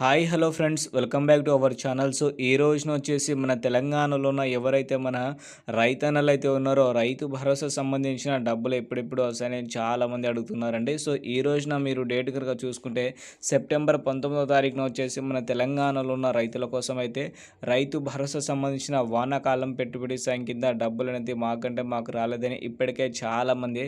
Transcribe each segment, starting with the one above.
Hi hello friends. Welcome back to our channel. So ఈ రోజున వచ్చేసి మన తెలంగాణలో ఉన్న ఎవరైతే మన రైతన్నలు అయితే ఉన్నారో రైతు భరోసా సంబంధించిన డబ్బులు ఎప్పుడెప్పుడు వస్తాయని చాలామంది అడుగుతున్నారండి. సో ఈ రోజున మీరు డేట్ కనుక చూసుకుంటే సెప్టెంబర్ పంతొమ్మిదో తారీఖున వచ్చేసి మన తెలంగాణలో ఉన్న రైతుల కోసం అయితే రైతు భరోసా సంబంధించిన వానాకాలం పెట్టుబడి సాయం కింద డబ్బులు అనేది మాకంటే మాకు రాలేదని ఇప్పటికే చాలామంది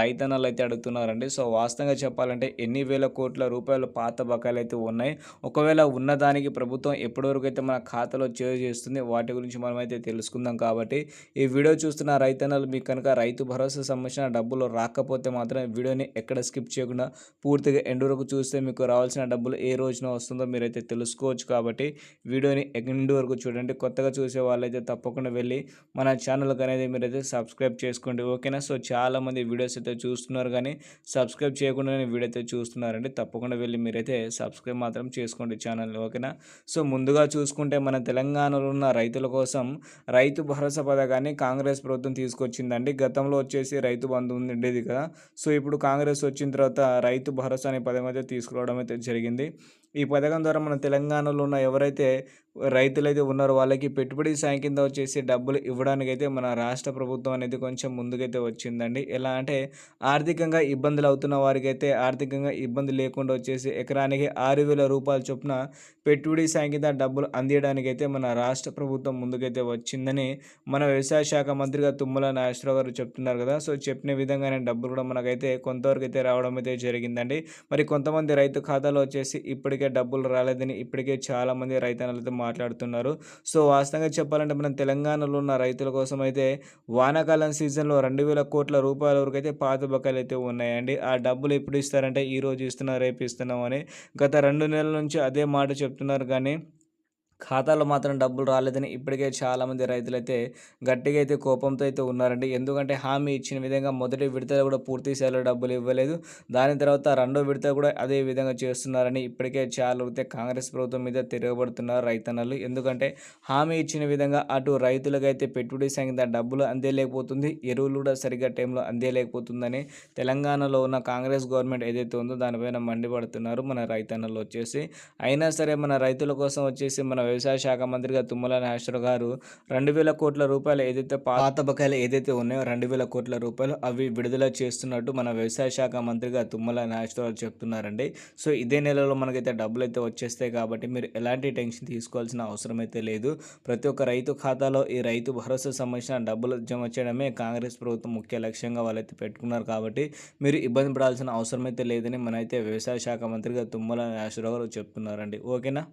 రైతన్నలు అయితే అడుగుతున్నారండి. సో వాస్తవంగా చెప్పాలంటే ఎన్ని వేల కోట్ల రూపాయలు పాత బకాయిలు అయితే ఉన్నాయి. ఒకవేళ ఉన్నదానికి ప్రభుత్వం ఎప్పటివరకు అయితే మన ఖాతాలో చేరు చేస్తుంది వాటి గురించి మనమైతే తెలుసుకుందాం కాబట్టి ఈ వీడియో చూస్తున్న రైతన్నలు మీకు కనుక రైతు భరోసా సంబంధించిన డబ్బులు రాకపోతే మాత్రం వీడియోని ఎక్కడ స్కిప్ చేయకుండా పూర్తిగా ఎండు వరకు చూస్తే మీకు రావాల్సిన డబ్బులు ఏ రోజున వస్తుందో మీరైతే తెలుసుకోవచ్చు కాబట్టి వీడియోని ఎండు వరకు చూడండి. కొత్తగా చూసే వాళ్ళైతే తప్పకుండా వెళ్ళి మన ఛానల్కి అనేది మీరైతే సబ్స్క్రైబ్ చేసుకోండి. ఓకేనా? సో చాలామంది వీడియోస్ అయితే చూస్తున్నారు కానీ సబ్స్క్రైబ్ చేయకుండానే వీడియో అయితే చూస్తున్నారండి. తప్పకుండా వెళ్ళి మీరైతే సబ్స్క్రైబ్ మాత్రం చేసుకోండి. ఛానల్ ఓకేనా? సో ముందుగా చూసుకుంటే మన తెలంగాణలో ఉన్న రైతుల కోసం రైతు భరోసా పథకాన్ని కాంగ్రెస్ ప్రభుత్వం తీసుకొచ్చిందండి. గతంలో వచ్చేసి రైతు బంధు ఉండేది కదా. సో ఇప్పుడు కాంగ్రెస్ వచ్చిన తర్వాత రైతు భరోసా అనే పథకం అయితే తీసుకురావడం అయితే జరిగింది. ఈ పథకం ద్వారా మన తెలంగాణలో ఉన్న ఎవరైతే రైతులైతే ఉన్నారో వాళ్ళకి పెట్టుబడి సాయం కింద వచ్చేసి డబ్బులు ఇవ్వడానికైతే మన రాష్ట్ర ప్రభుత్వం అనేది కొంచెం ముందుకైతే వచ్చిందండి. ఎలా అంటే ఆర్థికంగా ఇబ్బందులు అవుతున్న వారికైతే ఆర్థికంగా ఇబ్బంది లేకుండా వచ్చేసి ఎకరానికి ఆరు వేల రూపాయలు చొప్పున పెట్టుబడి సాయం కింద డబ్బులు అందియడానికైతే మన రాష్ట్ర ప్రభుత్వం ముందుకైతే వచ్చిందని మన వ్యవసాయ శాఖ మంత్రిగా తుమ్మల నాగేశ్వరరావు గారు చెప్తున్నారు కదా. సో చెప్పిన విధంగానే డబ్బులు కూడా మనకైతే కొంతవరకు అయితే రావడం అయితే జరిగిందండి. మరి కొంతమంది రైతు ఖాతాలో వచ్చేసి ఇప్పటికే డబ్బులు రాలేదని ఇప్పటికే చాలామంది రైతన్నలతో మాట్లాడుతున్నారు. సో వాస్తవంగా చెప్పాలంటే మనం తెలంగాణలో ఉన్న రైతుల కోసం అయితే వానాకాలం సీజన్లో రెండు వేల కోట్ల రూపాయల వరకు అయితే పాత బకాయిలు అయితే ఉన్నాయండి. ఆ డబ్బులు ఎప్పుడు ఇస్తారంటే ఈ రోజు ఇస్తున్నా రేపు ఇస్తున్నాం అని గత రెండు నెలల నుంచి అదే మాట చెప్తున్నారు కానీ ఖాతాలో మాత్రం డబ్బులు రాలేదని ఇప్పటికే చాలామంది రైతులైతే గట్టిగా అయితే కోపంతో అయితే ఉన్నారండి. ఎందుకంటే హామీ ఇచ్చిన విధంగా మొదటి విడతలో కూడా పూర్తి స్థాయిలో డబ్బులు ఇవ్వలేదు. దాని తర్వాత రెండో విడత కూడా అదే విధంగా చేస్తున్నారని ఇప్పటికే చాలా అయితే కాంగ్రెస్ ప్రభుత్వం మీద తిరగబడుతున్నారు రైతన్నలు. ఎందుకంటే హామీ ఇచ్చిన విధంగా అటు రైతులకైతే పెట్టుబడి సంగీత డబ్బులు అందేలేకపోతుంది. ఎరువులు కూడా సరిగ్గా టైంలో అందేలేకపోతుందని తెలంగాణలో ఉన్న కాంగ్రెస్ గవర్నమెంట్ ఏదైతే ఉందో దానిపైన మండిపడుతున్నారు మన రైతన్నలు వచ్చేసి. అయినా సరే మన రైతుల కోసం వచ్చేసి మన వ్యవసాయ శాఖ మంత్రిగా తుమ్మల నాగేశ్వర గారు రెండు వేల కోట్ల రూపాయలు ఏదైతే పాత బకాయిలు ఏదైతే ఉన్నాయో రెండు వేల కోట్ల రూపాయలు అవి విడుదల చేస్తున్నట్టు మన వ్యవసాయ శాఖ మంత్రిగా తుమ్మల నాగేశ్వరరావు చెప్తున్నారండి. సో ఇదే నెలలో మనకైతే డబ్బులు అయితే వచ్చేస్తాయి కాబట్టి మీరు ఎలాంటి టెన్షన్ తీసుకోవాల్సిన అవసరం అయితే లేదు. ప్రతి ఒక్క రైతు ఖాతాలో ఈ రైతు భరోసా సంబంధించిన డబ్బులు జమ చేయడమే కాంగ్రెస్ ప్రభుత్వం ముఖ్య లక్ష్యంగా వాళ్ళైతే పెట్టుకున్నారు కాబట్టి మీరు ఇబ్బంది పడాల్సిన అవసరం అయితే లేదని మనైతే వ్యవసాయ శాఖ మంత్రిగా తుమ్మల నాగేశ్వరరావు గారు చెప్తున్నారండి. ఓకేనా?